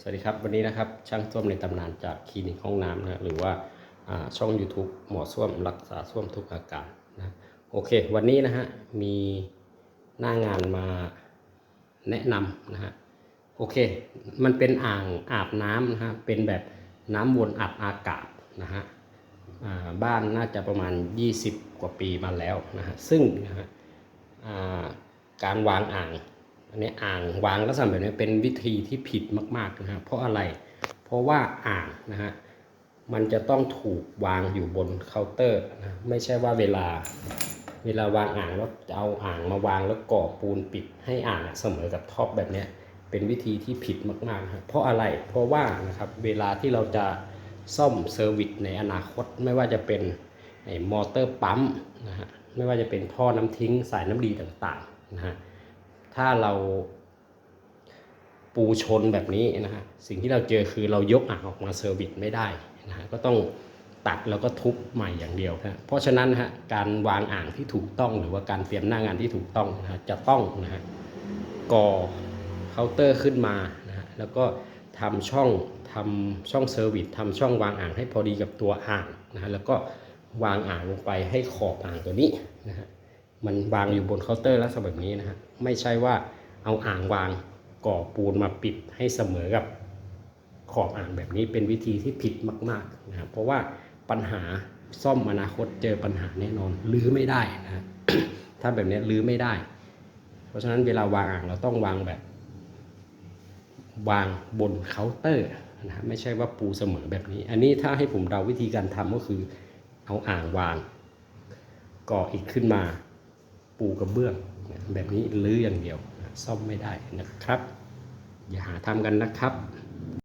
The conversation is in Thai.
สวัสดีครับ วันนี้นะครับช่างส้วมในตำนานจากคลินิกห้องน้ำนะหรือว่าช่อง YouTube หมอส้วมรักษาส้วมทุกอาการนะโอเค วันนี้นะฮะมีหน้างานมาแนะนำนะฮะโอเค มันเป็นอ่างอาบน้ำนะฮะเป็นแบบน้ำวนอัดอากาศนะฮะบ้านน่าจะประมาณ 20 กว่าปีมาแล้วนะฮะซึ่งนะฮะการวางอ่าง อันนี้อ่างวางลักษณะแบบนี้เป็นวิธีที่ผิดมากๆนะฮะเพราะอะไร เพราะว่าอ่างนะฮะมันจะต้องถูกวางอยู่บนเคาน์เตอร์นะไม่ใช่ว่าเวลา เวลาวางอ่างแล้วจะเอาอ่างมาวางแล้วก่อปูนปิดให้อ่างเสมอกับท็อปแบบนี้เป็นวิธีที่ผิดมากๆนะฮะเพราะอะไรเพราะว่านะครับเวลาที่เราจะซ่อมเซอร์วิสในอนาคตไม่ว่าจะเป็นมอเตอร์ปั๊มนะฮะไม่ว่าจะเป็นท่อน้ำทิ้งสายน้ำดีต่างๆนะฮะ ถ้าเราปูชนแบบนี้นะฮะสิ่งที่เราเจอคือเรายกอ่างออกมาเซอร์วิสไม่ได้นะฮะก็ต้องตัดแล้วก็ทุบใหม่อย่างเดียวนะเพราะฉะนั้นฮะการวางอ่างที่ถูกต้องหรือว่าการเตรียมหน้างานที่ถูกต้องนะฮะจะต้องนะฮะก่อเคาน์เตอร์ขึ้นมานะฮะแล้วก็ทำช่องทำช่องเซอร์วิสทำช่องวางอ่างให้พอดีกับตัวอ่างนะฮะแล้วก็วางอ่างลงไปให้ขอบอ่างตัวนี้นะฮะ มันวางอยู่บนเคาน์เตอร์ลักษณะแบบนี้นะฮะไม่ใช่ว่าเอาอ่างวางก่อปูนมาปิดให้เสมอกับขอบอ่างแบบนี้เป็นวิธีที่ผิดมากๆนะครับเพราะว่าปัญหาซ่อมอนาคตเจอปัญหาแน่นอนลื้อไม่ได้นะถ้าแบบนี้ลื้อไม่ได้ เพราะฉะนั้นเวลาวางอ่างเราต้องวางแบบ วางบนเคาน์เตอร์นะฮะไม่ใช่ว่าปูเสมอแบบนี้ อันนี้ถ้าให้ผมเดาวิธีการทำก็คือ เอาอ่างวางก่ออีกขึ้นมา ปูกระเบื้องแบบนี้ลื้ออย่างเดียวซ่อมไม่ได้นะครับ อย่าหาทำกันนะครับ